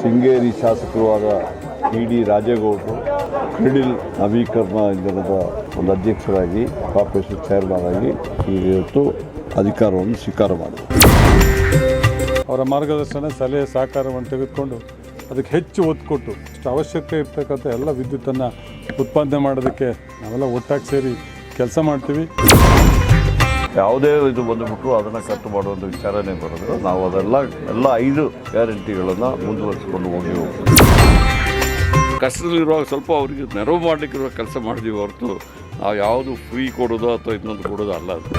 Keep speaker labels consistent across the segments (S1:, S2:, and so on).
S1: ಶೃಂಗೇರಿ ಶಾಸಕರು ಆಗ E D ರಾಜೇಗೌಡರು, ಕ್ರಿಡಿಲ್ ನವೀಕರಣ ಇಂಧನದ ಒಂದು ಅಧ್ಯಕ್ಷರಾಗಿ, ಕಾರ್ಪೊರೇಷನ್ ಚೇರ್ಮನ್ ಆಗಿ ಇವತ್ತು ಅಧಿಕಾರವನ್ನು ಸ್ವೀಕಾರ ಮಾಡಿ
S2: ಅವರ ಮಾರ್ಗದರ್ಶನ, ಸಲಹೆ, ಸಹಕಾರವನ್ನು ತೆಗೆದುಕೊಂಡು ಅದಕ್ಕೆ ಹೆಚ್ಚು ಒತ್ತು ಕೊಟ್ಟು ಅಷ್ಟು ಅವಶ್ಯಕತೆ ಇರ್ತಕ್ಕಂಥ ಎಲ್ಲ ವಿದ್ಯುತ್ತನ್ನು ಉತ್ಪಾದನೆ ಮಾಡೋದಕ್ಕೆ ನಾವೆಲ್ಲ ಒಟ್ಟಾಗಿ ಸೇರಿ ಕೆಲಸ ಮಾಡ್ತೀವಿ.
S1: ಯಾವುದೇ ಇದು ಬಂದುಬಿಟ್ಟು ಅದನ್ನು ಕಟ್ಟು ಮಾಡುವಂಥ ವಿಚಾರನೇ ಬರೋದು. ನಾವು ಅದೆಲ್ಲ, ಎಲ್ಲ ಐದು ಗ್ಯಾರಂಟಿಗಳನ್ನು ಮುಂದುವರಿಸಿಕೊಂಡು ಹೋಗಿ ಕಷ್ಟದಲ್ಲಿರುವಾಗ ಸ್ವಲ್ಪ ಅವರಿಗೆ ನೆರವು ಮಾಡಲಿಕ್ಕಿರುವ ಕೆಲಸ ಮಾಡಿದೀವಿ ಹೊರತು, ನಾವು ಯಾವುದು ಫ್ರೀ ಕೊಡೋದು ಅಥವಾ ಇನ್ನೊಂದು ಕೊಡೋದು ಅಲ್ಲ ಅದು.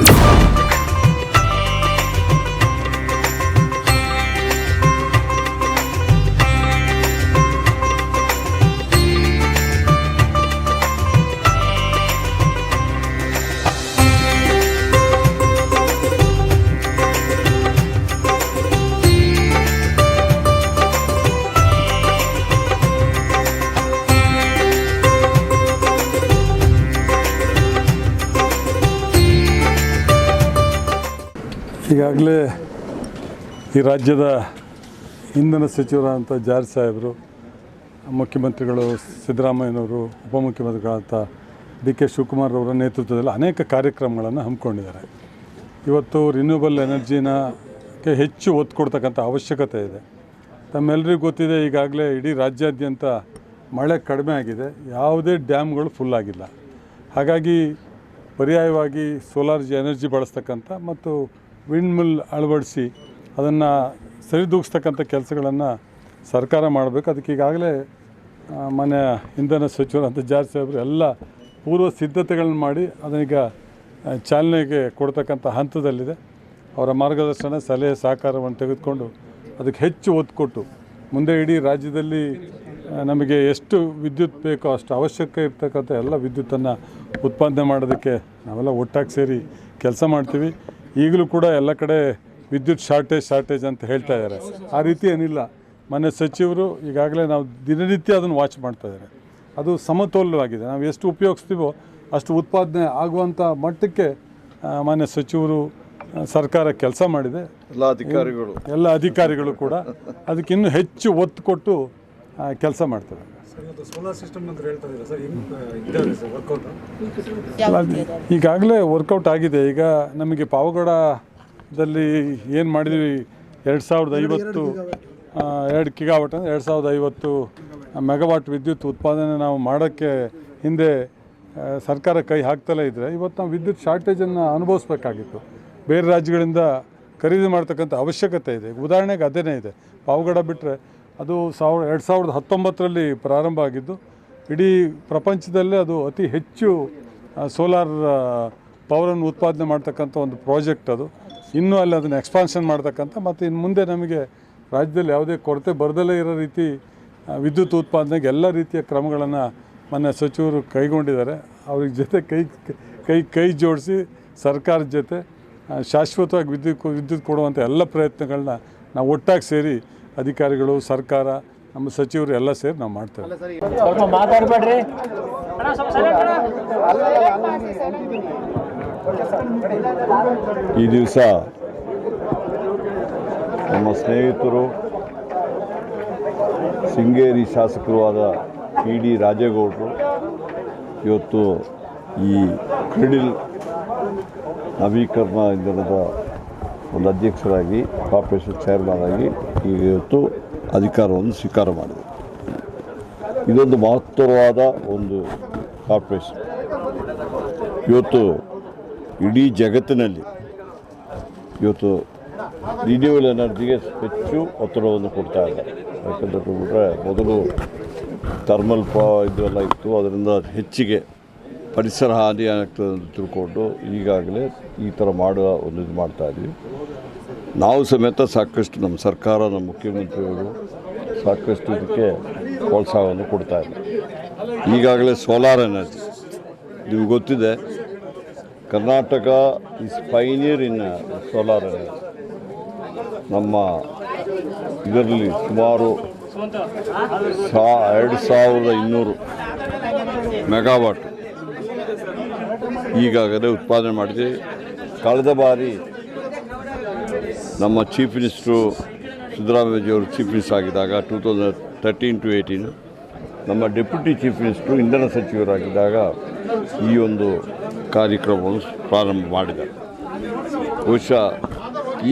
S2: ಈಗಾಗಲೇ ಈ ರಾಜ್ಯದ ಇಂಧನ ಸಚಿವರಾದಂಥ ಜಾರ್ ಸಾಹೇಬರು, ಮುಖ್ಯಮಂತ್ರಿಗಳು ಸಿದ್ದರಾಮಯ್ಯನವರು, ಉಪಮುಖ್ಯಮಂತ್ರಿಗಳಾದಂಥ ಡಿ ಕೆ ಶಿವಕುಮಾರ್ ಅವರ ನೇತೃತ್ವದಲ್ಲಿ ಅನೇಕ ಕಾರ್ಯಕ್ರಮಗಳನ್ನು ಹಮ್ಮಿಕೊಂಡಿದ್ದಾರೆ. ಇವತ್ತು ರಿನ್ಯೂಬಲ್ ಎನರ್ಜಿನಕ್ಕೆ ಹೆಚ್ಚು ಒತ್ತು ಕೊಡ್ತಕ್ಕಂಥ ಅವಶ್ಯಕತೆ ಇದೆ. ತಮ್ಮೆಲ್ಲರಿಗೂ ಗೊತ್ತಿದೆ, ಈಗಾಗಲೇ ಇಡೀ ರಾಜ್ಯಾದ್ಯಂತ ಮಳೆ ಕಡಿಮೆ ಆಗಿದೆ. ಯಾವುದೇ ಡ್ಯಾಮ್ಗಳು ಫುಲ್ ಆಗಿಲ್ಲ. ಹಾಗಾಗಿ ಪರ್ಯಾಯವಾಗಿ ಸೋಲಾರ್ ಎನರ್ಜಿ ಬಳಸ್ತಕ್ಕಂಥ ಮತ್ತು ವಿಂಡ್ ಮಿಲ್ ಅಳವಡಿಸಿ ಅದನ್ನು ಸರಿದೂಗಿಸ್ತಕ್ಕಂಥ ಕೆಲಸಗಳನ್ನು ಸರ್ಕಾರ ಮಾಡಬೇಕು. ಅದಕ್ಕೆ ಈಗಾಗಲೇ ಮನೆ ಇಂಧನ ಸಚಿವರಂತ ಜಾರ್ಜ್ ಸಾಹೇಬರು ಎಲ್ಲ ಪೂರ್ವ ಸಿದ್ಧತೆಗಳನ್ನ ಮಾಡಿ ಅದನ್ನೀಗ ಚಾಲನೆಗೆ ಕೊಡ್ತಕ್ಕಂಥ ಹಂತದಲ್ಲಿದೆ. ಅವರ ಮಾರ್ಗದರ್ಶನ, ಸಲಹೆ, ಸಹಕಾರವನ್ನು ತೆಗೆದುಕೊಂಡು ಅದಕ್ಕೆ ಹೆಚ್ಚು ಒತ್ತು ಕೊಟ್ಟು ಮುಂದೆ ಇಡೀ ರಾಜ್ಯದಲ್ಲಿ ನಮಗೆ ಎಷ್ಟು ವಿದ್ಯುತ್ ಬೇಕೋ ಅಷ್ಟು ಅವಶ್ಯಕ ಇರ್ತಕ್ಕಂಥ ಎಲ್ಲ ವಿದ್ಯುತ್ತನ್ನು ಉತ್ಪಾದನೆ ಮಾಡೋದಕ್ಕೆ ನಾವೆಲ್ಲ ಒಟ್ಟಾಗಿ ಸೇರಿ ಕೆಲಸ ಮಾಡ್ತೀವಿ. ಈಗಲೂ ಕೂಡ ಎಲ್ಲ ಕಡೆ ವಿದ್ಯುತ್ ಶಾರ್ಟೇಜ್ ಶಾರ್ಟೇಜ್ ಅಂತ ಹೇಳ್ತಾ ಇದ್ದಾರೆ. ಆ ರೀತಿ ಏನಿಲ್ಲ. ಮನೆ ಸಚಿವರು ಈಗಾಗಲೇ ನಾವು ದಿನನಿತ್ಯ ಅದನ್ನು ವಾಚ್ ಮಾಡ್ತಾ ಇದ್ದಾರೆ. ಅದು ಸಮತೋಲವಾಗಿದೆ ನಾವು ಎಷ್ಟು ಉಪಯೋಗಿಸ್ತೀವೋ ಅಷ್ಟು ಉತ್ಪಾದನೆ ಆಗುವಂಥ ಮಟ್ಟಕ್ಕೆ ಮಾನ್ಯ ಸಚಿವರು ಸರ್ಕಾರ ಕೆಲಸ ಮಾಡಿದೆ.
S1: ಎಲ್ಲ ಅಧಿಕಾರಿಗಳು.
S2: ಎಲ್ಲ ಅಧಿಕಾರಿಗಳು ಕೂಡ ಅದಕ್ಕಿನ್ನೂ ಹೆಚ್ಚು ಒತ್ತು ಕೊಟ್ಟು ಕೆಲಸ ಮಾಡ್ತಾರೆ.
S3: ಸೋಲಾರ್ ಸಿಸ್ಟಮ್ ಅಂತ ಹೇಳ್ತಾ ಸರ್ ಹೆಂಗೆ ಇದ್ದಾರೆ ಸರ್ ವರ್ಕೌಟ್
S2: ಈಗಾಗಲೇ ವರ್ಕೌಟ್ ಆಗಿದೆ. ಈಗ ನಮಗೆ ಪಾವಗಡದಲ್ಲಿ ಏನು ಮಾಡಿದ್ವಿ? ಎರಡು ಸಾವಿರದ ಐವತ್ತು ಎರಡು ಕಿಗಾವಟ್ ಅಂದರೆ ಎರಡು ಸಾವಿರದ ಐವತ್ತು ಮೆಗಾವಾಟ್ ವಿದ್ಯುತ್ ಉತ್ಪಾದನೆ ನಾವು ಮಾಡೋಕ್ಕೆ ಹಿಂದೆ ಸರ್ಕಾರ ಕೈ ಹಾಕ್ತಲೇ ಇದ್ದರೆ ಇವತ್ತು ನಾವು ವಿದ್ಯುತ್ ಶಾರ್ಟೇಜನ್ನು ಅನುಭವಿಸ್ಬೇಕಾಗಿತ್ತು. ಬೇರೆ ರಾಜ್ಯಗಳಿಂದ ಖರೀದಿ ಮಾಡ್ತಕ್ಕಂಥ ಅವಶ್ಯಕತೆ ಇದೆ. ಉದಾಹರಣೆಗೆ ಅದೇನೇ ಇದೆ. ಪಾವಗಡ ಬಿಟ್ಟರೆ ಅದು ಸಾವಿರ, ಎರಡು ಸಾವಿರದ ಹತ್ತೊಂಬತ್ತರಲ್ಲಿ ಪ್ರಾರಂಭ ಆಗಿದ್ದು, ಇಡೀ ಪ್ರಪಂಚದಲ್ಲೇ ಅದು ಅತಿ ಹೆಚ್ಚು ಸೋಲಾರ್ ಪವರನ್ನು ಉತ್ಪಾದನೆ ಮಾಡ್ತಕ್ಕಂಥ ಒಂದು ಪ್ರಾಜೆಕ್ಟ್ ಅದು. ಇನ್ನೂ ಅಲ್ಲಿ ಅದನ್ನು ಎಕ್ಸ್ಪಾನ್ಷನ್ ಮಾಡ್ತಕ್ಕಂಥ, ಮತ್ತು ಇನ್ನು ಮುಂದೆ ನಮಗೆ ರಾಜ್ಯದಲ್ಲಿ ಯಾವುದೇ ಕೊರತೆ ಬರದಲ್ಲೇ ಇರೋ ರೀತಿ ವಿದ್ಯುತ್ ಉತ್ಪಾದನೆಗೆ ಎಲ್ಲ ರೀತಿಯ ಕ್ರಮಗಳನ್ನು ಮೊನ್ನೆ ಸಚಿವರು ಕೈಗೊಂಡಿದ್ದಾರೆ. ಅವ್ರಿಗೆ ಜೊತೆ ಕೈ ಕೈ ಕೈ ಜೋಡಿಸಿ ಸರ್ಕಾರದ ಜೊತೆ ಶಾಶ್ವತವಾಗಿ ವಿದ್ಯುತ್ ವಿದ್ಯುತ್ ಕೊಡುವಂಥ ಎಲ್ಲ ಪ್ರಯತ್ನಗಳನ್ನ ನಾವು ಒಟ್ಟಾಗಿ ಸೇರಿ ಅಧಿಕಾರಿಗಳು ಸರ್ಕಾರ ನಮ್ಮ ಸಚಿವರು ಎಲ್ಲ ಸೇರಿ ನಾವು ಮಾಡ್ತೇವೆ
S1: ಈ ದಿವಸ ನಮ್ಮ ಸ್ನೇಹಿತರು ಶೃಂಗೇರಿ ಶಾಸಕರು ಆದ ಇ ಡಿ ರಾಜೇಗೌಡರು ಇವತ್ತು ಈ ಕ್ರಿಡಿಲ್ ನವೀಕರಣ ಇಂಧನದ ಒಂದು ಅಧ್ಯಕ್ಷರಾಗಿ ಕಾರ್ಪೊರೇಷನ್ ಚೇರ್ಮನ್ ಆಗಿ ಇವತ್ತು ಅಧಿಕಾರವನ್ನು ಸ್ವೀಕಾರ ಮಾಡಿದೆ. ಇದೊಂದು ಮಹತ್ತರವಾದ ಒಂದು ಕಾರ್ಪೊರೇಷನ್. ಇವತ್ತು ಇಡೀ ಜಗತ್ತಿನಲ್ಲಿ ಇವತ್ತು ರಿನ್ಯೂವಲ್ ಎನರ್ಜಿಗೆ ಹೆಚ್ಚು ಒತ್ತಡವನ್ನು ಕೊಡ್ತಾ ಇದ್ದಾರೆ ಯಾಕಂತ ಮೊದಲು ಥರ್ಮಲ್ ಪ ಇದೆಲ್ಲ ಇತ್ತು, ಅದರಿಂದ ಹೆಚ್ಚಿಗೆ ಪರಿಸರ ಹಾನಿ ಆಗ್ತದೆ ಅಂತ ತಿಳ್ಕೊಂಡು ಈಗಾಗಲೇ ಈ ಥರ ಮಾಡುವ ಒಂದು ಇದು ಮಾಡ್ತಾ ಇದ್ವಿ. ನಾವು ಸಮೇತ ಸಾಕಷ್ಟು ನಮ್ಮ ಸರ್ಕಾರ ನಮ್ಮ ಮುಖ್ಯಮಂತ್ರಿಗಳು ಸಾಕಷ್ಟು ಇದಕ್ಕೆ ಪ್ರೋತ್ಸಾಹವನ್ನು ಕೊಡ್ತಾ ಇದೆ ಈಗಾಗಲೇ ಸೋಲಾರ್ ಎನರ್ಜಿ ನಿಮ್ಗೆ ಗೊತ್ತಿದೆ, Karnataka is pioneer in solar energy ನಮ್ಮ ಇದರಲ್ಲಿ ಸುಮಾರು ಸಾ, ಎರಡು ಸಾವಿರದ ಇನ್ನೂರು ಮೆಗಾವಾಟ್ ಈಗಾಗಲೇ ಉತ್ಪಾದನೆ ಮಾಡಿದೆ ಕಳೆದ ಬಾರಿ ನಮ್ಮ ಚೀಫ್ ಮಿನಿಸ್ಟ್ರು ಸಿದ್ದರಾಮಯ್ಯವರು ಚೀಫ್ ಮಿನಿಸ್ಟರ್ ಆಗಿದ್ದಾಗ two thousand thirteen to eighteen ನಮ್ಮ ಡೆಪ್ಯೂಟಿ ಚೀಫ್ ಮಿನಿಸ್ಟ್ರು ಇಂಧನ ಸಚಿವರಾಗಿದ್ದಾಗ ಈ ಒಂದು ಕಾರ್ಯಕ್ರಮವನ್ನು ಪ್ರಾರಂಭ ಮಾಡಿದ್ದಾರೆ. ಬಹುಶಃ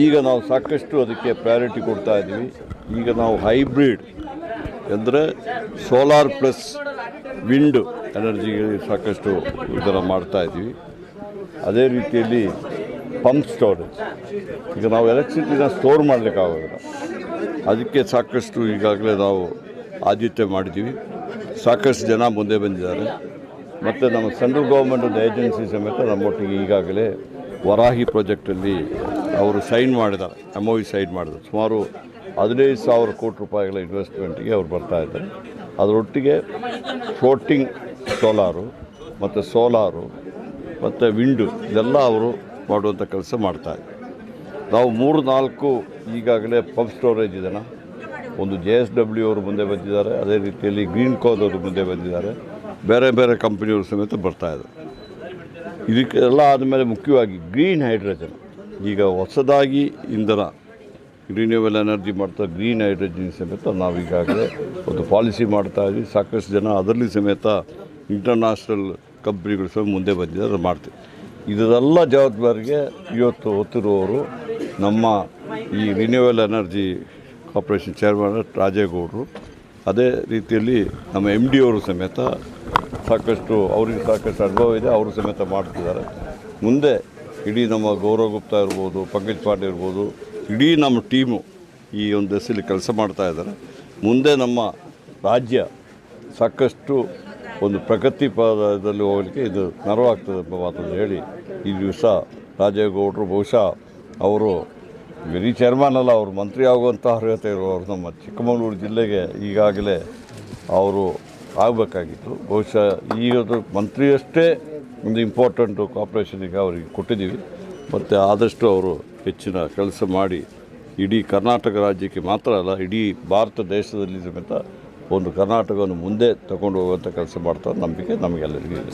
S1: ಈಗ ನಾವು ಸಾಕಷ್ಟು ಅದಕ್ಕೆ ಪ್ರಯಾರಿಟಿ ಕೊಡ್ತಾ ಇದ್ದೀವಿ. ಈಗ ನಾವು ಹೈಬ್ರಿಡ್ ಅಂದರೆ ಸೋಲಾರ್ ಪ್ಲಸ್ ವಿಂಡ್ ಎನರ್ಜಿಗೆ ಸಾಕಷ್ಟು ಇದನ್ನು ಮಾಡ್ತಾ ಇದ್ದೀವಿ. ಅದೇ ರೀತಿಯಲ್ಲಿ ಪಂಪ್ ಸ್ಟೋರೇಜ್ ಈಗ ನಾವು ಎಲೆಕ್ಟ್ರಿಸಿಟಿನ ಸ್ಟೋರ್ ಮಾಡಲಿಕ್ಕಾಗೋದಿಲ್ಲ ಅದಕ್ಕೆ ಸಾಕಷ್ಟು ಈಗಾಗಲೇ ನಾವು ಆದ್ಯತೆ ಮಾಡಿದ್ದೀವಿ. ಸಾಕಷ್ಟು ಜನ ಮುಂದೆ ಬಂದಿದ್ದಾರೆ. ಮತ್ತು ನಮ್ಮ ಸೆಂಟ್ರಲ್ ಗೌರ್ಮೆಂಟದ ಏಜೆನ್ಸಿ ಸಮೇತ ನಮ್ಮೊಟ್ಟಿಗೆ ಈಗಾಗಲೇ ವರಾಹಿ ಪ್ರಾಜೆಕ್ಟಲ್ಲಿ ಅವರು ಸೈನ್ ಮಾಡಿದ್ದಾರೆ. ಎಂ ಒ ಸೈನ್ ಮಾಡಿದ್ದಾರೆ. ಸುಮಾರು ಹದಿನೈದು ಸಾವಿರ ಕೋಟಿ ರೂಪಾಯಿಗಳ ಇನ್ವೆಸ್ಟ್ಮೆಂಟಿಗೆ ಅವರು ಬರ್ತಾ ಇದ್ದಾರೆ. ಅದರೊಟ್ಟಿಗೆ ಫ್ಲೋಟಿಂಗ್ ಸೋಲಾರು ಮತ್ತು ಸೋಲಾರು ಮತ್ತು ವಿಂಡು ಇದೆಲ್ಲ ಅವರು ಮಾಡುವಂಥ ಕೆಲಸ ಮಾಡ್ತಾ ನಾವು ಮೂರು ನಾಲ್ಕು ಈಗಾಗಲೇ ಪಂಪ್ ಸ್ಟೋರೇಜ್ ಇದೆ ಒಂದು ಜೆ ಎಸ್ ಡಬ್ಲ್ಯೂ ಅವರು ಮುಂದೆ ಬಂದಿದ್ದಾರೆ, ಅದೇ ರೀತಿಯಲ್ಲಿ ಗ್ರೀನ್ ಕೋದ್ ಅವರು ಮುಂದೆ ಬಂದಿದ್ದಾರೆ. ಬೇರೆ ಬೇರೆ ಕಂಪನಿಯವರು ಸಮೇತ ಬರ್ತಾ ಇದ್ದಾರೆ ಇದಕ್ಕೆಲ್ಲ ಆದಮೇಲೆ ಮುಖ್ಯವಾಗಿ ಗ್ರೀನ್ ಹೈಡ್ರೋಜನ್. ಈಗ ಹೊಸದಾಗಿ ಇಂಧನ ರಿನ್ಯೂವಲ್ ಎನರ್ಜಿ ಮಾಡ್ತಾ ಗ್ರೀನ್ ಹೈಡ್ರೋಜನ್ ಸಮೇತ ನಾವು ಈಗಾಗಲೇ ಒಂದು ಪಾಲಿಸಿ ಮಾಡ್ತಾ ಇದ್ವಿ. ಸಾಕಷ್ಟು ಜನ ಅದರಲ್ಲಿ ಸಮೇತ ಇಂಟರ್ನ್ಯಾಷನಲ್ ಕಂಪ್ನಿಗಳು ಸಹ ಮುಂದೆ ಬಂದಿದ್ದಾರೆ ಮಾಡ್ತೀವಿ ಇದೆಲ್ಲ ಜವಾಬ್ದಾರಿಗೆ ಇವತ್ತು ಹೊತ್ತಿರುವವರು ನಮ್ಮ ಈ ರಿನ್ಯೂವಲ್ ಎನರ್ಜಿ ಕಾರ್ಪೊರೇಷನ್ ಚೇರ್ಮನ್ ರಾಜೇಗೌಡರು. ಅದೇ ರೀತಿಯಲ್ಲಿ ನಮ್ಮ ಎಂ ಡಿ ಅವರು ಸಮೇತ ಸಾಕಷ್ಟು, ಅವರಿಗೆ ಸಾಕಷ್ಟು ಅನುಭವ ಇದೆ, ಅವರು ಸಮೇತ ಮಾಡ್ತಿದ್ದಾರೆ. ಮುಂದೆ ಇಡೀ ನಮ್ಮ ಗೌರವ್ ಗುಪ್ತಾ ಇರ್ಬೋದು, ಪಂಕಜ್ ಪಾಂಡೆ ಇರ್ಬೋದು, ಇಡೀ ನಮ್ಮ ಟೀಮು ಈ ಒಂದು ಹೆಸರಲ್ಲಿ ಕೆಲಸ ಮಾಡ್ತಾ ಇದ್ದಾರೆ. ಮುಂದೆ ನಮ್ಮ ರಾಜ್ಯ ಸಾಕಷ್ಟು ಒಂದು ಪ್ರಗತಿ ಪದದಲ್ಲಿ ಹೋಗಲಿಕ್ಕೆ ಇದು ನೆರವಾಗ್ತದೆ ಎಂಬ ಮಾತನ್ನು ಹೇಳಿ. ಈ ದಿವಸ ರಾಜೇಗೌಡರು ಬಹುಶಃ ಅವರು ವೆರಿ ಚೇರ್ಮನ್ ಅಲ್ಲ, ಅವರು ಮಂತ್ರಿ ಆಗುವಂಥ ಅರ್ಹತೆ ಇರುವವರು ನಮ್ಮ ಚಿಕ್ಕಮಗಳೂರು ಜಿಲ್ಲೆಗೆ ಈಗಾಗಲೇ ಅವರು ಆಗಬೇಕಾಗಿತ್ತು. ಬಹುಶಃ ಈಗದು ಮಂತ್ರಿಯಷ್ಟೇ ಒಂದು ಇಂಪಾರ್ಟೆಂಟು ಕಾಪ್ರೇಷನಿಗೆ ಅವರಿಗೆ ಕೊಟ್ಟಿದ್ದೀವಿ. ಮತ್ತು ಆದಷ್ಟು ಅವರು ಹೆಚ್ಚಿನ ಕೆಲಸ ಮಾಡಿ, ಇಡೀ ಕರ್ನಾಟಕ ರಾಜ್ಯಕ್ಕೆ ಮಾತ್ರ ಅಲ್ಲ, ಇಡೀ ಭಾರತ ದೇಶದಲ್ಲಿ ಸಮೇತ ಒಂದು ಕರ್ನಾಟಕವನ್ನು ಮುಂದೆ ತಗೊಂಡು ಹೋಗುವಂಥ ಕೆಲಸ ಮಾಡ್ತಾ ನಂಬಿಕೆ ನಮಗೆಲ್ಲರಿಗೂ ಇದೆ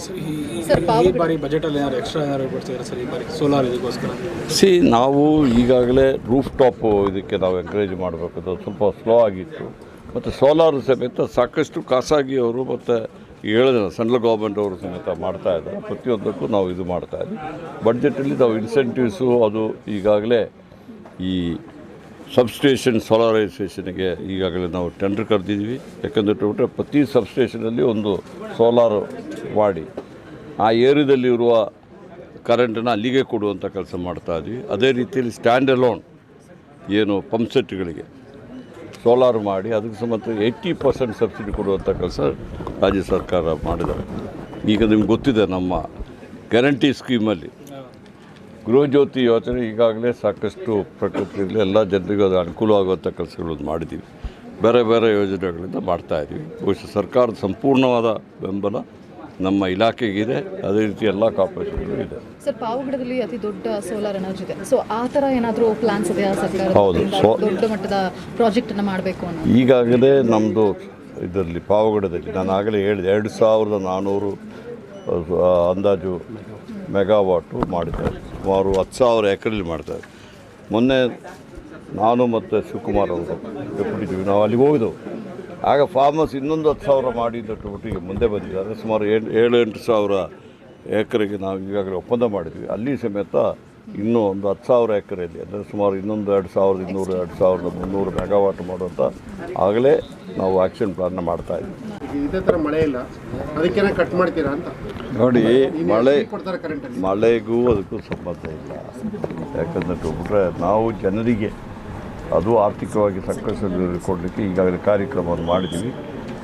S1: ಸಿ ನಾವು ಈಗಾಗಲೇ ರೂಫ್ ಟಾಪ್ ಇದಕ್ಕೆ ನಾವು ಎಂಕರೇಜ್ ಮಾಡಬೇಕು. ಅದು ಸ್ವಲ್ಪ ಸ್ಲೋ ಆಗಿತ್ತು. ಮತ್ತು ಸೋಲಾರ್ ಸಮೇತ ಸಾಕಷ್ಟು ಖಾಸಗಿಯವರು ಮತ್ತು ಹೇಳಿದ್ರೆ ಸೆಂಟ್ರಲ್ ಗೌರ್ಮೆಂಟ್ ಅವರು ಸಮೇತ ಮಾಡ್ತಾ ಇದ್ದಾರೆ. ಪ್ರತಿಯೊಂದಕ್ಕೂ ನಾವು ಇದು ಮಾಡ್ತಾ ಇದ್ದೀವಿ. ಬಡ್ಜೆಟಲ್ಲಿ ನಾವು ಇನ್ಸೆಂಟಿವ್ಸು ಅದು ಈಗಾಗಲೇ ಈ ಸಬ್ಸ್ಟೇಷನ್ ಸೋಲಾರೈಸೇಷನ್ಗೆ ಈಗಾಗಲೇ ನಾವು ಟೆಂಡರ್ ಕರೆದಿದ್ವಿ ಯಾಕಂದರೆ ಬಿಟ್ಟರೆ ಪ್ರತಿ ಸಬ್ಸ್ಟೇಷನಲ್ಲಿ ಒಂದು ಸೋಲಾರ್ ಮಾಡಿ ಆ ಏರಿಯಾದಲ್ಲಿರುವ ಕರೆಂಟನ್ನು ಅಲ್ಲಿಗೆ ಕೊಡುವಂಥ ಕೆಲಸ ಮಾಡ್ತಾ ಇದ್ವಿ. ಅದೇ ರೀತಿಯಲ್ಲಿ ಸ್ಟ್ಯಾಂಡ್ ಅಲೋನ್ ಏನು ಪಂಪ್ ಸೆಟ್ಗಳಿಗೆ ಸೋಲಾರ್ ಮಾಡಿ ಅದಕ್ಕೆ ಸಂಬಂಧ ಏಯ್ಟಿ ಪರ್ಸೆಂಟ್ ಸಬ್ಸಿಡಿ ಕೊಡುವಂಥ ಕೆಲಸ ರಾಜ್ಯ ಸರ್ಕಾರ ಮಾಡಿದ್ದಾರೆ. ಈಗ ನಿಮ್ಗೆ ಗೊತ್ತಿದೆ ನಮ್ಮ ಗ್ಯಾರಂಟಿ ಸ್ಕೀಮಲ್ಲಿ ಗೃಹಜ್ಯೋತಿ ಯೋಜನೆ ಈಗಾಗಲೇ ಸಾಕಷ್ಟು ಪ್ರಕೃತಿಯಲ್ಲಿ ಎಲ್ಲ ಜನರಿಗೂ ಅದು ಅನುಕೂಲ ಆಗುವಂಥ ಕೆಲಸಗಳನ್ನು ಮಾಡಿದ್ದೀವಿ. ಬೇರೆ ಬೇರೆ ಯೋಜನೆಗಳಿಂದ ಮಾಡ್ತಾ ಇದ್ದೀವಿ. ಬಹುಶಃ ಸರ್ಕಾರದ ಸಂಪೂರ್ಣವಾದ ಬೆಂಬಲ ನಮ್ಮ ಇಲಾಖೆಗಿದೆ. ಅದೇ ರೀತಿ ಎಲ್ಲ ಕಾರ್ಪೊರೇಷನ್ಗಳು ಇದೆ.
S4: ಸರ್ ಪಾವಗಡದಲ್ಲಿ ಅತಿ ದೊಡ್ಡ ಸೋಲಾರ್ ಎನರ್ಜಿ ಇದೆ. ಸೊ ಆ ಥರ ಏನಾದರೂ ಪ್ಲಾನ್ಸ್ ಇದೆಯಾ ಸರ್ಕಾರ?
S1: ಹೌದು.
S4: ದೊಡ್ಡ ಮಟ್ಟದ ಪ್ರಾಜೆಕ್ಟನ್ನು ಮಾಡಬೇಕು ಅನ್ನೋ
S1: ಈಗಾಗಲೇ ನಮ್ಮದು ಇದರಲ್ಲಿ ಪಾವಗಡದಲ್ಲಿ ನಾನು ಆಗಲೇ ಹೇಳಿದೆ ಎರಡು ಸಾವಿರದ ನಾನ್ನೂರು ಅಂದಾಜು ಮೆಗಾವಾಟು ಮಾಡಿದ್ದಾರೆ. ಸುಮಾರು ಹತ್ತು ಸಾವಿರ ಎಕರೆಲಿ ಮಾಡ್ತಾರೆ ಮೊನ್ನೆ ನಾನು ಮತ್ತು ಶಿವಕುಮಾರ್ ಅವರು ಡೆಪ್ಯೂಟಿ ಚೀಫ್ ನಾವು ಅಲ್ಲಿಗೆ ಹೋಗಿದ್ದೆವು. ಆಗ ಫಾರ್ಮರ್ಸ್ ಇನ್ನೊಂದು ಹತ್ತು ಸಾವಿರ ಮಾಡಿದ್ದಟ್ಟು ಈಗ ಮುಂದೆ ಬಂದಿದ್ದಾರೆ. ಸುಮಾರು ಏಳು ಏಳು, ಎಂಟು ಸಾವಿರ ಎಕರೆಗೆ ನಾವು ಈಗಾಗಲೇ ಒಪ್ಪಂದ ಮಾಡಿದ್ವಿ. ಅಲ್ಲಿ ಸಮೇತ ಇನ್ನೂ ಒಂದು ಹತ್ತು ಸಾವಿರ ಎಕರೆಯಲ್ಲಿ ಅಂದರೆ ಸುಮಾರು ಇನ್ನೊಂದು ಎರಡು ಸಾವಿರದ ಇನ್ನೂರು ಎರಡು ಸಾವಿರದ ಮುನ್ನೂರು ಮೆಗಾವಾಟ್ ಮಾಡುವಂಥ ಆಗಲೇ ನಾವು ಆ್ಯಕ್ಷನ್ ಪ್ಲಾನ್ನ ಮಾಡ್ತಾ ಇದ್ದೀವಿ.
S5: ಇದೇ ಥರ ಮಳೆ ಇಲ್ಲ. ಅದಕ್ಕೆ ಕಟ್ ಮಾಡ್ತೀರಾ ಅಂತ?
S1: ನೋಡಿ ಮಳೆ ಮಳೆಗೂ ಅದಕ್ಕೂ ಸಂಬಂಧ ಇಲ್ಲ. ಯಾಕಂದರೆ ಬಿಟ್ರೆ ನಾವು ಜನರಿಗೆ ಅದು ಆರ್ಥಿಕವಾಗಿ ಸಕ್ಕಸಲ್ಲಿ ಕೊಡಲಿಕ್ಕೆ ಈಗಾಗಲೇ ಕಾರ್ಯಕ್ರಮವನ್ನು ಮಾಡಿದ್ದೀವಿ.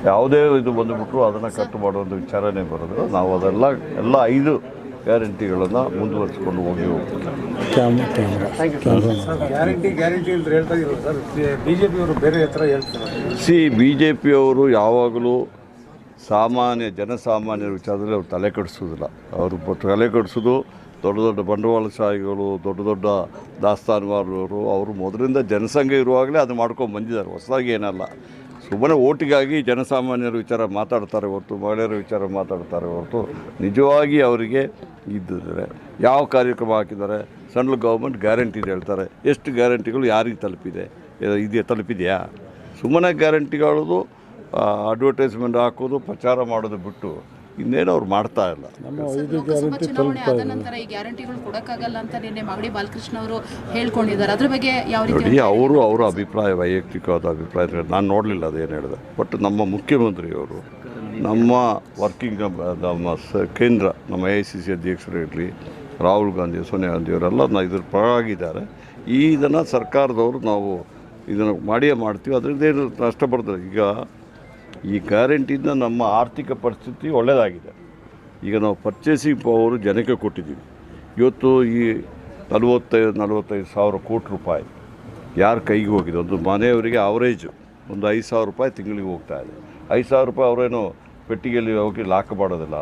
S1: ಯಾವುದೇ ಇದು ಬಂದುಬಿಟ್ರು ಅದನ್ನು ಕಟ್ ಮಾಡುವಂಥ ವಿಚಾರನೇ ಬರೋದು ನಾವು ಅದೆಲ್ಲ ಎಲ್ಲ ಐದು ಗ್ಯಾರಂಟಿಗಳನ್ನು ಮುಂದುವರಿಸಿಕೊಂಡು ಹೋಗಿ ಸಿ ಬಿ ಜೆ ಪಿಯವರು ಯಾವಾಗಲೂ ಸಾಮಾನ್ಯ ಜನಸಾಮಾನ್ಯರ ವಿಚಾರದಲ್ಲಿ ಅವ್ರು ತಲೆ ಕೆಡಿಸೋದಿಲ್ಲ. ಅವರು ತಲೆ ಕೆಡಿಸೋದು ದೊಡ್ಡ ದೊಡ್ಡ ಬಂಡವಾಳಶಾಹಿಗಳು ದೊಡ್ಡ ದೊಡ್ಡ ದಾಸ್ತಾನುವಾರರು ಅವರು ಮೊದಲಿಂದ ಜನಸಂಖ್ಯೆ ಇರುವಾಗಲೇ ಅದು ಮಾಡ್ಕೊಂಡು ಬಂದಿದ್ದಾರೆ. ಹೊಸದಾಗಿ ಏನಲ್ಲ. ಸುಮ್ಮನೆ ಓಟಿಗಾಗಿ ಜನಸಾಮಾನ್ಯರ ವಿಚಾರ ಮಾತಾಡ್ತಾರೆ ಹೊರತು, ಮಹಿಳೆಯರ ವಿಚಾರ ಮಾತಾಡ್ತಾರೆ ಹೊರತು ನಿಜವಾಗಿ ಅವರಿಗೆ ಇದ್ದಿದ್ದಾರೆ ಯಾವ ಕಾರ್ಯಕ್ರಮ ಹಾಕಿದ್ದಾರೆ? ಸೆಂಟ್ರಲ್ ಗೌರ್ಮೆಂಟ್ ಗ್ಯಾರಂಟಿ ಹೇಳ್ತಾರೆ. ಎಷ್ಟು ಗ್ಯಾರಂಟಿಗಳು ಯಾರಿಗೆ ತಲುಪಿದೆ? ಇದೆ ತಲುಪಿದೆಯಾ? ಸುಮ್ಮನೆ ಗ್ಯಾರಂಟಿಗಳದು ಅಡ್ವರ್ಟೈಸ್ಮೆಂಟ್ ಹಾಕೋದು, ಪ್ರಚಾರ ಮಾಡೋದು ಬಿಟ್ಟು ಇನ್ನೇನು ಅವ್ರು ಮಾಡ್ತಾ ಇಲ್ಲ.
S6: ಲೋಕಸಭಾ
S2: ಗ್ಯಾರಂಟಿ
S6: ಚುನಾವಣೆ ಆದ ನಂತರ ಈ ಗ್ಯಾರಂಟಿಗಳು ಕೊಡಕ್ಕಾಗಲ್ಲ ಅಂತ ನಿನ್ನೆ ಮಾಗಡಿ ಬಾಲಕೃಷ್ಣ ಅವರು ಹೇಳ್ಕೊಂಡಿದ್ದಾರೆ. ಅದ್ರ ಬಗ್ಗೆ ಯಾವ ರೀತಿ
S1: ನೋಡಿ ಅವರು ಅವರ ಅಭಿಪ್ರಾಯ ವೈಯಕ್ತಿಕವಾದ ಅಭಿಪ್ರಾಯ ನಾನು ನೋಡಲಿಲ್ಲ ಅದೇನು ಹೇಳಿದೆ. ಬಟ್ ನಮ್ಮ ಮುಖ್ಯಮಂತ್ರಿಯವರು ನಮ್ಮ ವರ್ಕಿಂಗ್ ನಮ್ಮ ಸ ಕೇಂದ್ರ ನಮ್ಮ ಎ ಐ ಸಿ ಸಿ ಅಧ್ಯಕ್ಷರು ಇರಲಿ ರಾಹುಲ್ ಗಾಂಧಿ ಸೋನಿಯಾ ಗಾಂಧಿ ಅವರೆಲ್ಲ ನ ಇದ್ರ ಪರವಾಗಿದ್ದಾರೆ. ಈ ಇದನ್ನು ಸರ್ಕಾರದವರು ನಾವು ಇದನ್ನು ಮಾಡಿಯೇ ಮಾಡ್ತೀವಿ. ಅದರಿಂದ ಏನು ನಷ್ಟ ಬರ್ತದೆ? ಈಗ ಈ ಗ್ಯಾರಂಟಿಯಿಂದ ನಮ್ಮ ಆರ್ಥಿಕ ಪರಿಸ್ಥಿತಿ ಒಳ್ಳೆಯದಾಗಿದೆ. ಈಗ ನಾವು ಪರ್ಚೇಸಿಂಗ್ ಪವರ್ ಜನಕ್ಕೆ ಕೊಟ್ಟಿದ್ದೀವಿ. ಇವತ್ತು ಈ ನಲವತ್ತೈದು ನಲವತ್ತೈದು ಸಾವಿರ ಕೋಟಿ ರೂಪಾಯಿ ಯಾರ ಕೈಗೆ ಹೋಗಿದೆ? ಒಂದು ಮನೆಯವರಿಗೆ ಅವರೇಜು ಒಂದು ಐದು ಸಾವಿರ ರೂಪಾಯಿ ತಿಂಗಳಿಗೆ ಹೋಗ್ತಾ ಇದೆ. ಐದು ಸಾವಿರ ರೂಪಾಯಿ ಅವರೇನು ಪೆಟ್ಟಿಗೆಯಲ್ಲಿ ಹೋಗಿ ಲಾಕ್ ಮಾಡೋದಿಲ್ಲ.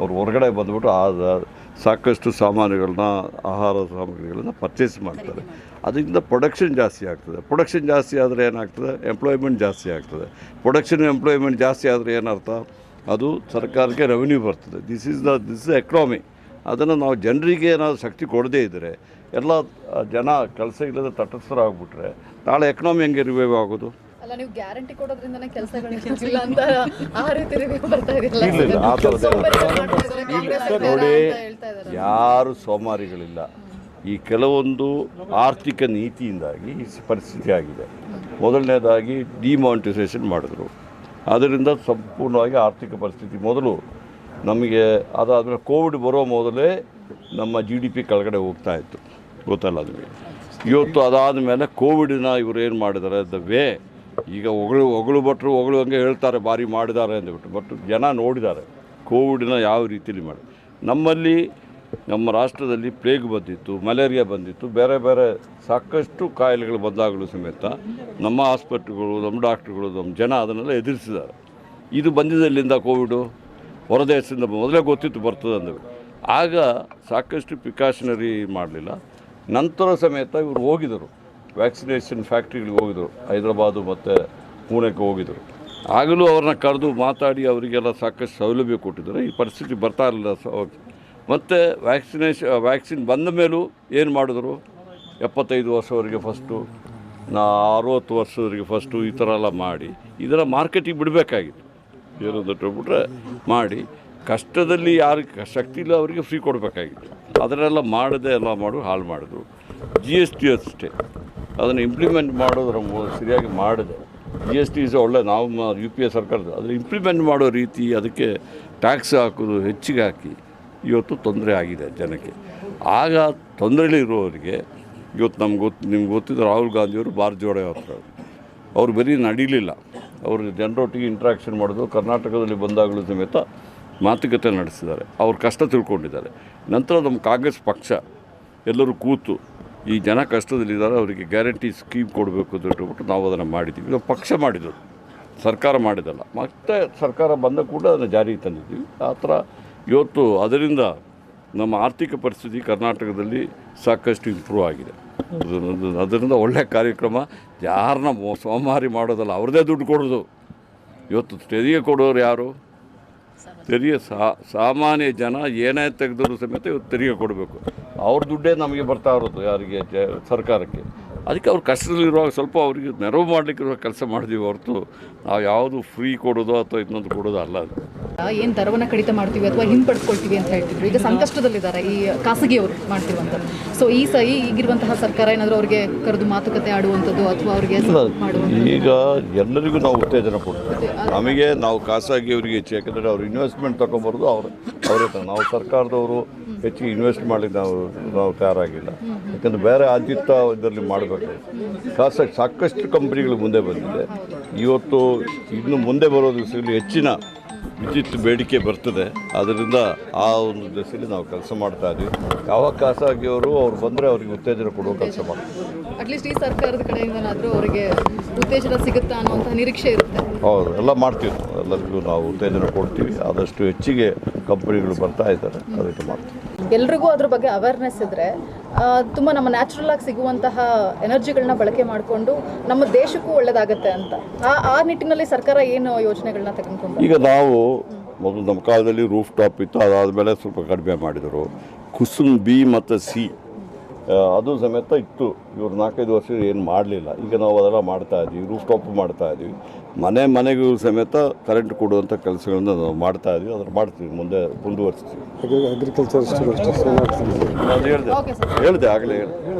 S1: ಅವ್ರು ಹೊರಗಡೆ ಬಂದುಬಿಟ್ಟು ಆ ಸಾಕಷ್ಟು ಸಾಮಾನುಗಳನ್ನ, ಆಹಾರ ಸಾಮಗ್ರಿಗಳನ್ನ ಪರ್ಚೇಸ್ ಮಾಡ್ತಾರೆ. ಅದರಿಂದ ಪ್ರೊಡಕ್ಷನ್ ಜಾಸ್ತಿ ಆಗ್ತದೆ. ಪ್ರೊಡಕ್ಷನ್ ಜಾಸ್ತಿ ಆದರೆ ಏನಾಗ್ತದೆ? ಎಂಪ್ಲಾಯ್ಮೆಂಟ್ ಜಾಸ್ತಿ ಆಗ್ತದೆ. ಪ್ರೊಡಕ್ಷನ್ ಎಂಪ್ಲಾಯ್ಮೆಂಟ್ ಜಾಸ್ತಿ ಆದರೆ ಏನರ್ಥ? ಅದು ಸರ್ಕಾರಕ್ಕೆ ರೆವಿನ್ಯೂ ಬರ್ತದೆ. This is the this is economy ಅದನ್ನು ನಾವು ಜನರಿಗೆ ಏನಾದರೂ ಶಕ್ತಿ ಕೊಡದೇ ಇದ್ದರೆ ಎಲ್ಲ ಜನ ಕೆಲಸ ಇಲ್ಲದೆ ತಟಸ್ಥರಾಗ್ಬಿಟ್ರೆ, ನಾಳೆ ಎಕನಾಮಿ ಹೆಂಗೆ ರಿವೈವ್ ಆಗೋದು?
S4: ಅಲ್ಲ ನೀವು ಗ್ಯಾರಂಟಿ ಕೊಡೋದ್ರಿಂದನೇ ಕೆಲಸಗಳಿಲ್ಲ ಅಂತ ಆ ರೀತಿ ಬರ್ತಾ ಇದೆಯಲ್ಲ?
S1: ನೋಡಿ. ಯಾರು ಸೋಮಾರಿಗಳಿಲ್ಲ. ಈ ಕೆಲವೊಂದು ಆರ್ಥಿಕ ನೀತಿಯಿಂದಾಗಿ ಈ ಪರಿಸ್ಥಿತಿ ಆಗಿದೆ. ಮೊದಲನೇದಾಗಿ ಡಿಮಾನಿಟೈಸೇಷನ್ ಮಾಡಿದ್ರು. ಅದರಿಂದ ಸಂಪೂರ್ಣವಾಗಿ ಆರ್ಥಿಕ ಪರಿಸ್ಥಿತಿ ಮೊದಲು ನಮಗೆ ಅದಾದಮೇಲೆ ಕೋವಿಡ್ ಬರೋ ಮೊದಲೇ ನಮ್ಮ ಜಿ ಡಿ ಪಿ ಕೆಳಗಡೆ ಹೋಗ್ತಾ ಇತ್ತು. ಗೊತ್ತಲ್ಲ ಅದಕ್ಕೆ ಇವತ್ತು ಅದಾದ ಮೇಲೆ ಕೋವಿಡ್ನ ಇವರು ಏನು ಮಾಡಿದ್ದಾರೆ? ದ ವೇ ಈಗ ಹೊಗಳು ಹೊಗಳು ಭಟ್ರು ಹೊಗಳು ಹಂಗೆ ಹೇಳ್ತಾರೆ, ಭಾರಿ ಮಾಡಿದ್ದಾರೆ ಅಂದ್ಬಿಟ್ಟು. ಬಟ್ ಜನ ನೋಡಿದ್ದಾರೆ, ಕೋವಿಡ್ನ ಯಾವ ರೀತಿಯಲ್ಲಿ ಮಾಡಿ. ನಮ್ಮಲ್ಲಿ, ನಮ್ಮ ರಾಷ್ಟ್ರದಲ್ಲಿ ಪ್ಲೇಗ್ ಬಂದಿತ್ತು ಮಲೇರಿಯಾ ಬಂದಿತ್ತು, ಬೇರೆ ಬೇರೆ ಸಾಕಷ್ಟು ಕಾಯಿಲೆಗಳು ಬಂದಾಗಲೂ ಸಮೇತ ನಮ್ಮ ಆಸ್ಪತ್ರೆಗಳು ನಮ್ಮ ಡಾಕ್ಟ್ರುಗಳು ನಮ್ಮ ಜನ ಅದನ್ನೆಲ್ಲ ಎದುರಿಸಿದ್ದಾರೆ. ಇದು ಬಂದಿದ್ದಲ್ಲಿಂದ ಕೋವಿಡು? ಹೊರದೇಶದಿಂದ ಮೊದಲೇ ಗೊತ್ತಿತ್ತು ಬರ್ತದೆ ಅಂದ್ಬಿಟ್ಟು. ಆಗ ಸಾಕಷ್ಟು ಪ್ರಿಕಾಷನರಿ ಮಾಡಲಿಲ್ಲ. ನಂತರ ಸಮೇತ ಇವರು ಹೋಗಿದರು ವ್ಯಾಕ್ಸಿನೇಷನ್ ಫ್ಯಾಕ್ಟ್ರಿಗಳಿಗೆ ಹೋಗಿದ್ರು. ಹೈದರಾಬಾದು ಮತ್ತು ಪುಣೆಗೆ ಹೋಗಿದ್ರು. ಆಗಲೂ ಅವ್ರನ್ನ ಕರೆದು ಮಾತಾಡಿ ಅವರಿಗೆಲ್ಲ ಸಾಕಷ್ಟು ಸೌಲಭ್ಯ ಕೊಟ್ಟಿದ್ದಾರೆ. ಈ ಪರಿಸ್ಥಿತಿ ಬರ್ತಾ ಇರಲಿಲ್ಲ ಮತ್ತು ವ್ಯಾಕ್ಸಿನೇಷನ್ ವ್ಯಾಕ್ಸಿನ್ ಬಂದ ಮೇಲೂ ಏನು ಮಾಡಿದ್ರು? ಎಪ್ಪತ್ತೈದು ವರ್ಷವರೆಗೆ ಫಸ್ಟು ನಾ ಅರುವತ್ತು ವರ್ಷದವರೆಗೆ ಫಸ್ಟು ಈ ಥರ ಎಲ್ಲ ಮಾಡಿ. ಇದರ ಮಾರ್ಕೆಟಿಗೆ ಬಿಡಬೇಕಾಗಿತ್ತು ಏನಂತ ಹೇಳ್ಬಿಟ್ರೆ ಮಾಡಿ. ಕಷ್ಟದಲ್ಲಿ ಯಾರಿಗೆ ಶಕ್ತಿ ಇಲ್ಲ ಅವರಿಗೆ ಫ್ರೀ ಕೊಡಬೇಕಾಗಿತ್ತು ಅದನ್ನೆಲ್ಲ ಮಾಡದೆ ಎಲ್ಲ ಮಾಡು, ಹಾಳು ಮಾಡಿದ್ರು. ಜಿ ಎಸ್ ಟಿ ಅಷ್ಟೇ. ಅದನ್ನು ಇಂಪ್ಲಿಮೆಂಟ್ ಮಾಡೋದ್ರ ಸರಿಯಾಗಿ ಮಾಡಿದೆ. ಜಿ ಎಸ್ ಟಿ ಇಸ್ ಒಳ್ಳೆ, ನಾವು ಯು ಪಿ ಎ ಸರ್ಕಾರದ ಅದನ್ನು ಇಂಪ್ಲಿಮೆಂಟ್ ಮಾಡೋ ರೀತಿ ಅದಕ್ಕೆ ಟ್ಯಾಕ್ಸ್ ಹಾಕೋದು ಹೆಚ್ಚಿಗೆ ಹಾಕಿ ಇವತ್ತು ತೊಂದರೆ ಆಗಿದೆ ಜನಕ್ಕೆ. ಆಗ ತೊಂದರೆಲಿರುವವರಿಗೆ ಇವತ್ತು ನಮ್ಗೆ ಗೊತ್ತು ನಿಮ್ಗೆ ಗೊತ್ತಿದ್ದು ರಾಹುಲ್ ಗಾಂಧಿಯವರು ಭಾರತ್ ಜೋಡೋ ಹತ್ರ ಅವ್ರು ಬರೀ ನಡೀಲಿಲ್ಲ. ಅವರು ಜನರೊಟ್ಟಿಗೆ ಇಂಟ್ರಾಕ್ಷನ್ ಮಾಡೋದು, ಕರ್ನಾಟಕದಲ್ಲಿ ಬಂದಾಗಲೂ ಸಮೇತ ಮಾತುಕತೆ ನಡೆಸಿದ್ದಾರೆ. ಅವ್ರ ಕಷ್ಟ ತಿಳ್ಕೊಂಡಿದ್ದಾರೆ. ನಂತರ ನಮ್ಮ ಕಾಂಗ್ರೆಸ್ ಪಕ್ಷ ಎಲ್ಲರೂ ಕೂತು ಈ ಜನ ಕಷ್ಟದಲ್ಲಿದ್ದಾರೆ, ಅವರಿಗೆ ಗ್ಯಾರಂಟಿ ಸ್ಕೀಮ್ ಕೊಡಬೇಕು ಅಂತ ಹೇಳ್ಬಿಟ್ಟು ನಾವು ಅದನ್ನು ಮಾಡಿದ್ದೀವಿ. ಇದು ಪಕ್ಷ ಮಾಡಿದ್ದು, ಸರ್ಕಾರ ಮಾಡಿದಲ್ಲ ಮತ್ತೆ ಸರ್ಕಾರ ಬಂದ ಕೂಡ ಅದನ್ನು ಜಾರಿಗೆ ತಂದಿದ್ದೀವಿ. ಆ ಥರ ಇವತ್ತು ಅದರಿಂದ ನಮ್ಮ ಆರ್ಥಿಕ ಪರಿಸ್ಥಿತಿ ಕರ್ನಾಟಕದಲ್ಲಿ ಸಾಕಷ್ಟು ಇಂಪ್ರೂವ್ ಆಗಿದೆ. ಅದು- ಅದರಿಂದ ಒಳ್ಳೆಯ ಕಾರ್ಯಕ್ರಮ, ಯಾರನ್ನ ಸೋಮಾರಿ ಮಾಡೋದಲ್ಲ, ಅವ್ರದ್ದೇ ದುಡ್ಡು ಕೊಡೋದು. ಇವತ್ತು ತೆರಿಗೆ ಕೊಡೋರು ಯಾರು? ತೆರಿಗೆ ಸಾ, ಸಾಮಾನ್ಯ ಜನ ಏನೇ ತೆಗೆದರೂ ಸಮೇತ ಇವತ್ತು ತೆರಿಗೆ ಕೊಡಬೇಕು. ಅವ್ರ ದುಡ್ಡೇ ನಮಗೆ ಬರ್ತಾ ಇರೋದು ಯಾರಿಗೆ ಸರ್ಕಾರಕ್ಕೆ. ಅದಕ್ಕೆ ಅವ್ರು ಕಷ್ಟದಲ್ಲಿರುವಾಗ ಸ್ವಲ್ಪ ಅವರಿಗೆ ನೆರವು ಮಾಡಲಿಕ್ಕಿರುವ ಕೆಲಸ ಮಾಡಿದೀವಿ ಹೊರತು, ನಾವು ಯಾವುದು ಫ್ರೀ ಕೊಡೋದು ಅಥವಾ ಇನ್ನೊಂದು ಕೊಡೋದು ಅಲ್ಲ ಅದು.
S4: ಏನ್ ದರವನ್ನ ಕಡಿತ ಮಾಡ್ತೀವಿ ಅಥವಾ ಹಿಂಪಡ್ಕೊಳ್ತೀವಿ ಅಂತ ಹೇಳ್ತಿದ್ರು. ಈಗ ಸಂಕಷ್ಟದಲ್ಲಿದ್ದಾರೆ ಈ ಖಾಸಗಿಯವರು ಮಾಡ್ತಿರುವಂತ ಸೊ ಈ ಸ ಈಗಿರುವಂತಹ ಸರ್ಕಾರ ಏನಾದರೂ ಅವ್ರಿಗೆ ಕರೆದು ಮಾತುಕತೆ ಆಡುವಂಥದ್ದು ಅಥವಾ ಅವ್ರಿಗೆ
S1: ಈಗ ಎಲ್ಲರಿಗೂ ನಾವು ಉತ್ತೇಜನ ಕೊಡ್ತೀವಿ. ನಮಗೆ ನಾವು ಖಾಸಗಿಯವರಿಗೆ ಹೆಚ್ಚು ಯಾಕಂದರೆ ಅವ್ರು ಇನ್ವೆಸ್ಟ್ಮೆಂಟ್ ತಗೊಂಬರೋದು ಅವ್ರು ಅವರೇ ನಾವು ಸರ್ಕಾರದವರು ಹೆಚ್ಚಿಗೆ ಇನ್ವೆಸ್ಟ್ ಮಾಡಲಿಕ್ಕೆ ನಾವು ನಾವು ತಯಾರಾಗಿಲ್ಲ. ಯಾಕಂದರೆ ಬೇರೆ ಆದ್ಯತ ಇದರಲ್ಲಿ ಮಾಡಬೇಕು. ಖಾಸಗಿ ಸಾಕಷ್ಟು ಕಂಪ್ನಿಗಳು ಮುಂದೆ ಬಂದಿದೆ. ಇವತ್ತು ಇನ್ನು ಮುಂದೆ ಬರೋದು ಹೆಚ್ಚಿನ ವಿದ್ಯುತ್ ಬೇಡಿಕೆ ಬರ್ತದೆ. ಅದರಿಂದ ಆ ಒಂದು ದಿಸೆಯಲ್ಲಿ ನಾವು ಕೆಲಸ ಮಾಡ್ತಾ ಇದ್ದೀವಿ ಯಾವ ಖಾಸಗಿಯವರು ಅವ್ರು ಬಂದರೆ ಅವ್ರಿಗೆ ಉತ್ತೇಜನ ಕೊಡುವ ಕೆಲಸ ಮಾಡ್ತೀವಿ
S4: ಅಟ್ಲೀಸ್ಟ್ ಈ ಸರ್ಕಾರದ ಕಡೆಯಿಂದನಾದರೂ ಅವರಿಗೆ ಉತ್ತೇಜನ ಸಿಗುತ್ತಾ ಅನ್ನುವಂಥ ನಿರೀಕ್ಷೆ ಇರುತ್ತೆ.
S1: ಹೌದು ಎಲ್ಲ ಮಾಡ್ತೀವಿ ಎಲ್ಲರಿಗೂ ನಾವು ಉತ್ತೇಜನ ಕೊಡ್ತೀವಿ. ಆದಷ್ಟು ಹೆಚ್ಚಿಗೆ ಕಂಪನಿಗಳು ಬರ್ತಾ ಇದ್ದಾರೆ ಅದಕ್ಕೆ ಮಾಡ್ತೀವಿ.
S4: ಎಲ್ರಿಗೂ ಅದ್ರ ಬಗ್ಗೆ ಅವೇರ್ನೆಸ್ ಇದ್ರೆ ತುಂಬ ನಮ್ಮ ನ್ಯಾಚುರಲ್ ಆಗಿ ಸಿಗುವಂತಹ ಎನರ್ಜಿಗಳನ್ನ ಬಳಕೆ ಮಾಡಿಕೊಂಡು ನಮ್ಮ ದೇಶಕ್ಕೂ ಒಳ್ಳೇದಾಗತ್ತೆ ಅಂತ. ಆ ಆ ನಿಟ್ಟಿನಲ್ಲಿ ಸರ್ಕಾರ ಏನು ಯೋಜನೆಗಳನ್ನ ತೆಗೆದುಕೊಂಡು
S1: ಈಗ ನಾವು ಮೊದಲು ನಮ್ಮ ಕಾಲದಲ್ಲಿ ರೂಫ್ ಟಾಪ್ ಇತ್ತು, ಅದಾದಮೇಲೆ ಸ್ವಲ್ಪ ಕಡಿಮೆ ಮಾಡಿದರು. ಕುಸುಮ್ ಬಿ ಮತ್ತು ಸಿ ಅದು ಸಮೇತ ಇತ್ತು. ಇವರು ನಾಲ್ಕೈದು ವರ್ಷ ಏನು ಮಾಡಲಿಲ್ಲ. ಈಗ ನಾವು ಅದೆಲ್ಲ ಮಾಡ್ತಾ ಇದ್ದೀವಿ ರೂಫ್ ಟಾಪ್ ಮಾಡ್ತಾ ಇದ್ದೀವಿ ಮನೆ ಮನೆಗೂ ಸಮೇತ ಕರೆಂಟ್ ಕೊಡುವಂಥ ಕೆಲಸಗಳನ್ನ ನಾವು ಮಾಡ್ತಾ ಇದ್ದೀವಿ ಅದನ್ನು ಮಾಡ್ತೀವಿ. ಮುಂದೆ ಮುಂದುವರಿಸ್ತೀವಿ.
S2: ಅಗ್ರಿಕಲ್ಚರ್
S1: ಹೇಳಿದೆ ಆಗಲೇ ಹೇಳಿದೆ.